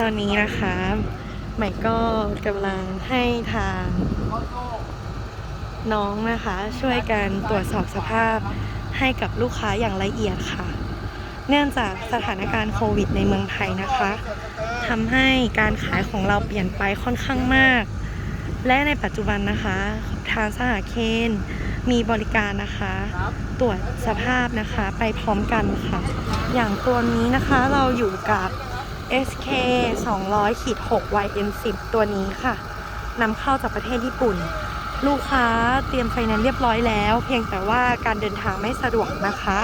ตอนนี้นะคะใหม่ก็กำลังให้ทางน้องนะคะ ช่วยกันตรวจสอบสภาพให้กับลูกค้าอย่างละเอียดค่ะ เนื่องจากสถานการณ์โควิดในเมืองไทยนะคะทำให้การขายของเราเปลี่ยนไปค่อนข้างมาก และในปัจจุบันนะคะทางสหเคนมีบริการนะคะ ตรวจสภาพนะคะไปพร้อมกันค่ะ อย่างตัวนี้นะคะเราอยู่กับ SK 200ขีด6 YN 10ตัวนี้ค่ะนำเข้าจากประเทศญี่ปุ่น ลูกค้าเตรียมไฟแนนซ์เรียบร้อยแล้ว เพียงแต่ว่าการเดินทางไม่สะดวกนะคะ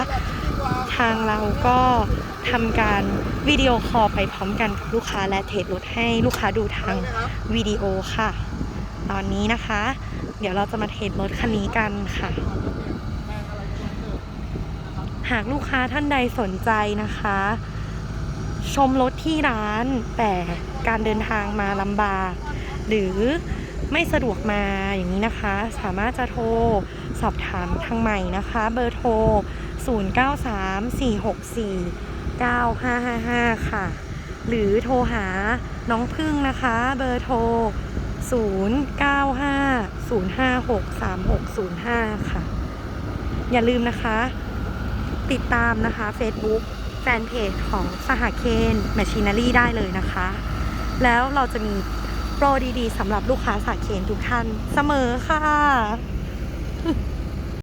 ทางเราก็ทำการวิดีโอคอลไปพร้อมกันกับลูกค้าและเทสรถให้ลูกค้าดูทางวิดีโอค่ะ ตอนนี้นะคะ เดี๋ยวเราจะมาเทสรถคันนี้กันค่ะหากลูกค้าท่านใดสนใจนะคะ ชมรถที่ร้าน แต่การเดินทางมาลำบาก หรือไม่สะดวกมาอย่างนี้นะคะ สามารถจะโทรสอบถามทางใหม่นะคะ เบอร์โทร 0934649555 ค่ะ หรือโทรหาน้องพึ่งนะคะ เบอร์โทร 0950563605 ค่ะ อย่าลืมนะคะ ติดตามนะคะ Facebook แฟนเพจของสหเคนแมชชีนารีได้เลยนะคะ แล้วเราจะมีโปรดีๆสำหรับลูกค้าสหเคนทุกท่านเสมอค่ะ